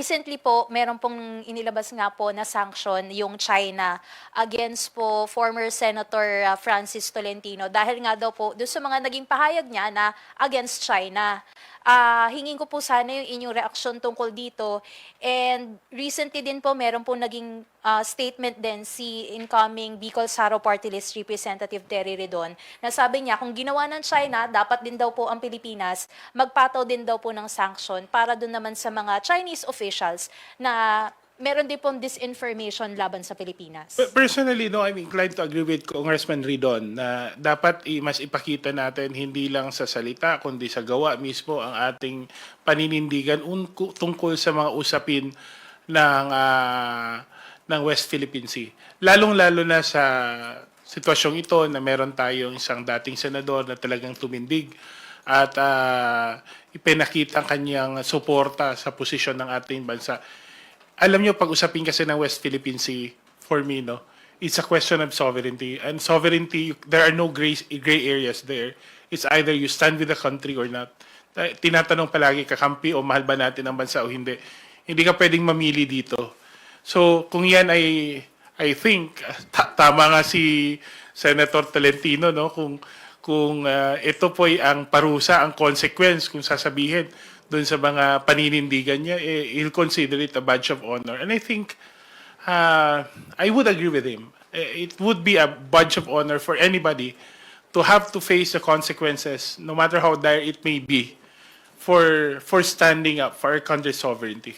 recently po, meron pong inilabas nga po na sanction yung China against po former Senator uh, Francis Tolentino dahil nga daw po doon sa mga naging pahayag niya na against China. Ah, hingin ko po sana yung inyong reaksyon tungkol dito. And recently din po, meron po naging ah, statement din si incoming Bicol Saro Party List Representative Terry Redon na sabi niya kung ginawa ng China, dapat din daw po ang Pilipinas magpataw din daw po ng sanction para doon naman sa mga Chinese officials na meron din pong disinformation laban sa Pilipinas. Per- Personally, no, I'm inclined to agree with Congressman Ridon na dapat mas ipakita natin hindi lang sa salita kundi sa gawa mismo ang ating paninindigan tungkol sa mga usapin ng ah, ng West Philippine Sea. Lalong-lalo na sa sitwasyong ito na meron tayong isang dating senador na talagang tumindig at ah, ipinakita ang kanyang suporta sa posisyon ng ating bansa alam nyo, pag-usapin kasi ng West Philippine Sea, for me, no, it's a question of sovereignty. And sovereignty, there are no gray, gray areas there. It's either you stand with the country or not. Ta- Tinatanong palagi, kakampi o mahal ba natin ang bansa o hindi. Hindi ka pwedeng mamili dito. So, kung yan ay, I think, ta- tama nga si Senator Tolentino, no, kung, kung ah, ito po ay ang parusa, ang consequence, kung sasabihin, doon sa mga paninindigan niya, eh, he'll consider it a badge of honor. And I think uh, I would agree with him. Eh, It would be a badge of honor for anybody to have to face the consequences, no matter how dire it may be, for for standing up for our country's sovereignty.